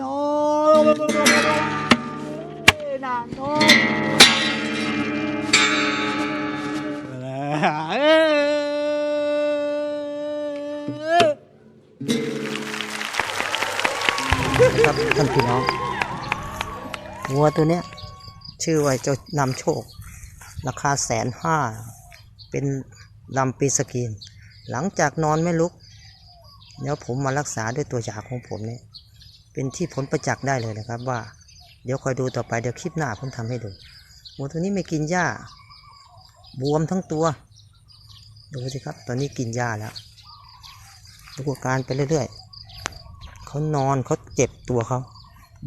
นอนนางนอนเอ้ยครับท่านพี่น้องวัวตัวเนี้ย ชื่อว่าเจ้านำโชค ราคาแสนห้าเป็นลำปีสกีน หลังจากนอนไม่ลุก เดี๋ยวผมมารักษาด้วยตัวยาของผมเนี่ยเป็นที่ผลประจักษ์ได้เลยนะครับ ว่า เดี๋ยวคอยดูต่อไปเดี๋ยวคลิปหน้าผมทำให้ดูวัวตัวนี้ไม่กินหญ้า บวมทั้งตัวดูสิครับ ตอนนี้กินหญ้าแล้วดูอาการไปเรื่อยๆเขานอนเขาเจ็บตัวเขา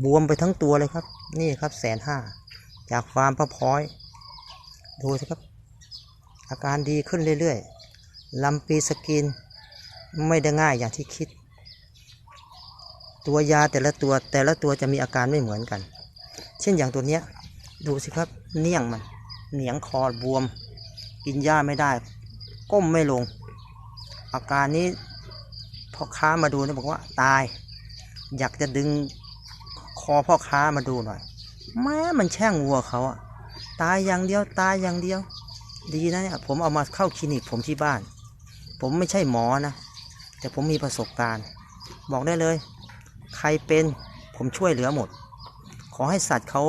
บวมไปทั้งตัวเลยครับ นี่ครับแสนห้าจากฟาร์มพระพร้อย ดูสิครับ อาการดีขึ้นเรื่อยๆลำปีสกิน ไม่ได้ง่ายอย่างที่คิด ตัวยาแต่ละตัวแต่ละตัวจะมีอาการไม่เหมือนกัน เช่นอย่างตัวเนี้ยดูสิครับเนียงมันเหนียงคอบวม กินหญ้าไม่ได้ ก้มไม่ลง อาการนี้พ่อค้ามาดูเนี่ยบอกว่าตาย อยากจะดึงคอพ่อค้ามาดูหน่อยแม้มันแช่งวัวเขาอะตายอย่างเดียวตายอย่างเดียว ดีนะเนี่ยผมเอามาเข้าคลินิกผมที่บ้าน ผมไม่ใช่หมอนะ แต่ผมมีประสบการณ์ บอกได้เลย ใครเป็นผมช่วยเหลือหมด ขอให้สัตว์เขา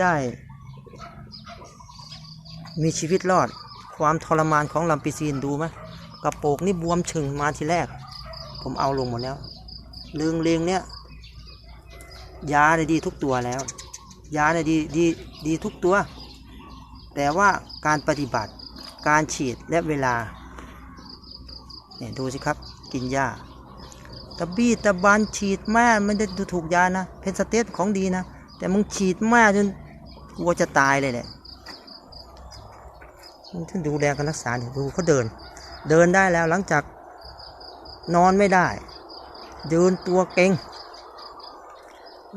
ได้ มีชีวิตรอด ความทรมานของลำปีซีนดูไหมกระโปงนี่บวมชึงมาทีแรก ผมเอาลงหมดแล้วลึงเลงเนี่ยยาเนี่ยดีทุกตัวแล้ว ยาเนี่ยดีดีดีทุกตัว แต่ว่าการปฏิบัติการฉีดและเวลา เนี่ยดูสิครับ กินยาตะบี้ตะบันฉีดแม่ไม่ได้ดูถูกยานะเพนสเตสของดีนะ แต่มึงฉีดแม่จนกลัวจะตายเลยแหละท่านดูแลกันรักษาเนี่ยดูเขาเดิน เดินได้แล้วหลังจากนอนไม่ได้ยืนตัวเก่ง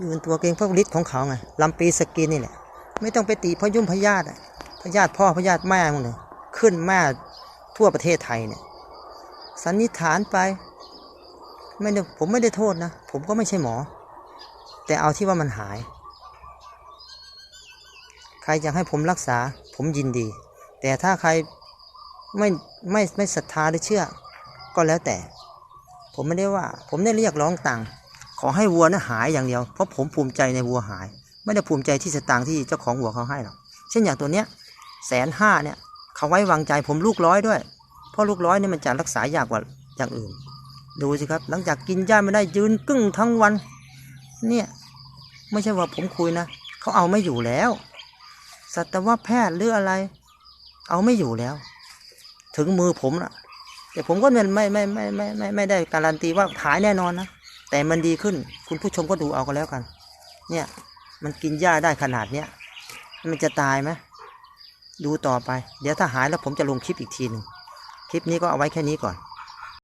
ยืนตัวเก่งเพราะฤทธิ์ของเขาไงลำปีสกินนี่แหละไม่ต้องไปตีพยุ่มพยาธิพยาธิพ่อพยาธิแม่มึงเลยขึ้นแม่ทั่วประเทศไทยเนี่ย สันนิษฐานไปไม่ได้ผมไม่ได้โทษนะ ผมก็ไม่ใช่หมอ แต่เอาที่ว่ามันหาย ใครอยากให้ผมรักษา ผมยินดี แต่ถ้าใครไม่ไม่ไม่ศรัทธาหรือเชื่อ ก็แล้วแต่ ผมไม่ได้ว่า ผมได้เรียกร้องตังค์ขอให้วัวนะหายอย่างเดียว เพราะผมภูมิใจในวัวหาย ไม่ได้ภูมิใจที่สตางค์ที่เจ้าของวัวเขาให้หรอกเช่นอย่างตัวเนี้ยแสนห้าเนี่ยเขาไว้วางใจผมลูกร้อยด้วย พราะลูกร้อยนี่มันจะรักษายากกว่าอย่างอื่น ดูสิครับ หลังจากกินหญ้าไม่ได้ยืนกึ้งทั้งวัน เนี่ยไม่ใช่ว่าผมคุยนะเขาเอาไม่อยู่แล้ว สัตวแพทย์หรืออะไร เอาไม่อยู่แล้ว ถึงมือผมนะแต่ผมก็ไม่ไม่ไม่ไม่ไม่ไม่ไม่ได้การันตีว่าหายแน่นอนนะแต่มันดีขึ้น คุณผู้ชมก็ดูเอาก็แล้วกัน เนี่ยมันกินหญ้าได้ขนาดเนี้ยมันจะตายไหมดูต่อไป เดี๋ยวถ้าหายแล้วผมจะลงคลิปอีกทีหนึ่ง คลิปนี้ก็เอาไว้แค่นี้ก่อน